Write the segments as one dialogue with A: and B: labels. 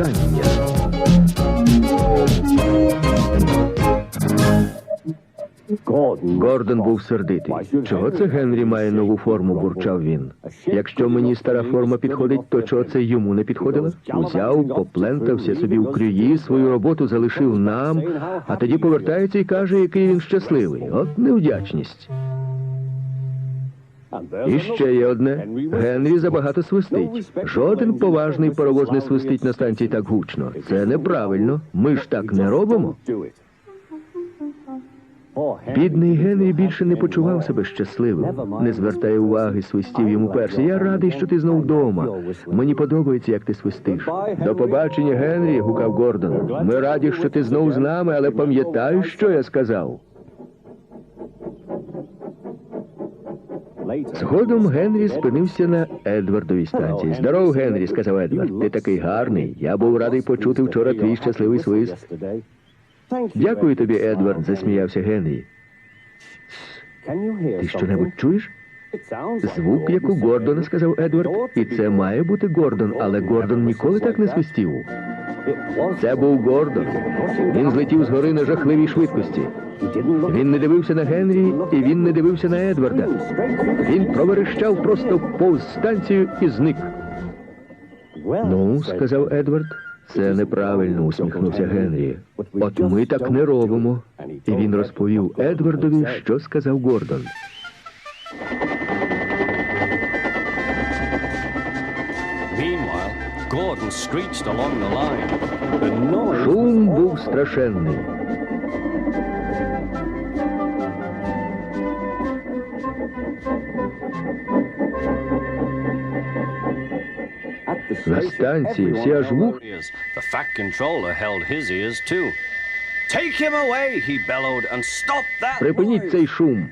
A: і. Гордон був сердитий. Чого це Генрі має нову форму, бурчав він. Якщо мені стара форма підходить, то чого це йому не підходила? Узяв, поплентався собі в крюї, свою роботу залишив нам, а тоді повертається і каже, який він щасливий. От невдячність. І ще є одне. Генрі забагато свистить. Жоден поважний паровоз не свистить на станції так гучно. Це неправильно. Ми ж так не робимо. Бідний Генрі більше не почував себе щасливим. Не звертає уваги, свистів йому перший. Я радий, що ти знов вдома. Мені подобається, як ти свистиш. До побачення, Генрі, гукав Гордон. Ми раді, що ти знов з нами, але пам'ятай, що я сказав. Згодом Генрі спинився на Едвардовій станції. Здоров, Генрі, сказав Едвард. Ти такий гарний. Я був радий почути вчора твій щасливий свист. Дякую тобі, Едвард, засміявся Генрі. Ти що-небудь чуєш? Звук, як у Гордона, сказав Едвард. І це має бути Гордон, але Гордон ніколи так не свистів. Це був Гордон. Він злетів з гори на жахливій швидкості. Він не дивився на Генрі, і він не дивився на Едварда. Він проверещав просто повз станцію і зник. Ну, сказав Едвард, це неправильно, усміхнувся Генрі. От ми так не робимо. І він розповів Едвардові, що сказав Гордон.
B: Gordon screeched along the line. The noise
A: Шум був страшенний. На станції всі аж вух
B: ears. The fat controller held his ears too. Take him away, he bellowed, and stop that
A: Припиніть
B: noise.
A: цей шум.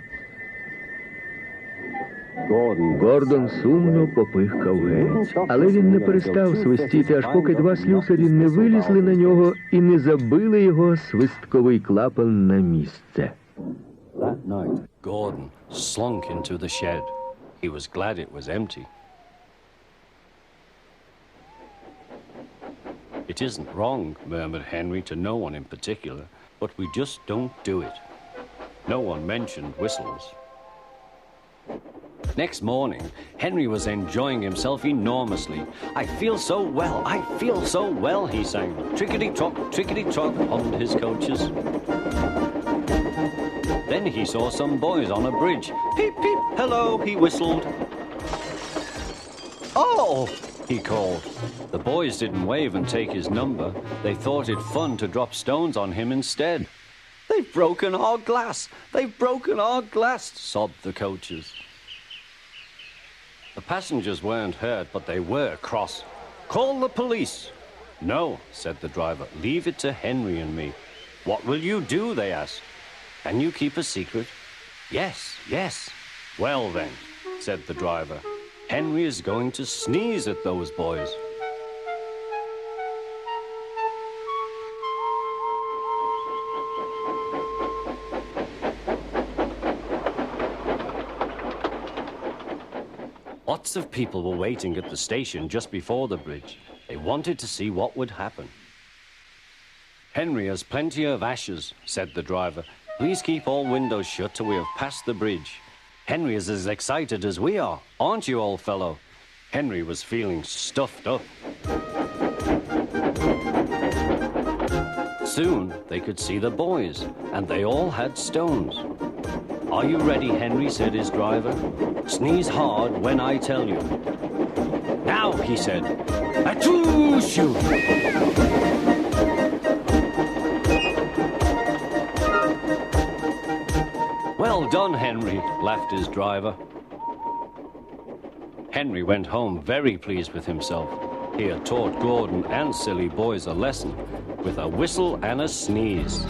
A: Гордон сумно попихкав геть. Але він не перестав свистіти, аж поки два слюсарі не вилізли на нього і не забили його свистковий клапан на місце.
B: Gordon slunk into the shed. He was glad it was empty. It isn't wrong, murmured Henry to no one in particular, but we just don't do it. No one mentioned whistles. Next morning, Henry was enjoying himself enormously. I feel so well, I feel so well, he sang. Trickety trock, trickety trock, hummed his coaches. Then he saw some boys on a bridge. Peep, peep, hello, he whistled. Oh, he called. The boys didn't wave and take his number. They thought it fun to drop stones on him instead. They've broken our glass. They've broken our glass, sobbed the coaches. The passengers weren't hurt, but they were cross. Call the police. No, said the driver. Leave it to Henry and me. What will you do? They asked. Can you keep a secret? Yes, yes. Well, then, said the driver. Henry is going to sneeze at those boys. Lots of people were waiting at the station just before the bridge. They wanted to see what would happen. Henry has plenty of ashes, said the driver. Please keep all windows shut till we have passed the bridge. Henry is as excited as we are, aren't you, old fellow? Henry was feeling stuffed up. Soon they could see the boys, and they all had stones. Are you ready, Henry? said his driver. Sneeze hard when I tell you. Now, he said. Achoo! Shoo! Well done, Henry, laughed his driver. Henry went home very pleased with himself. He had taught Gordon and silly boys a lesson with a whistle and a sneeze.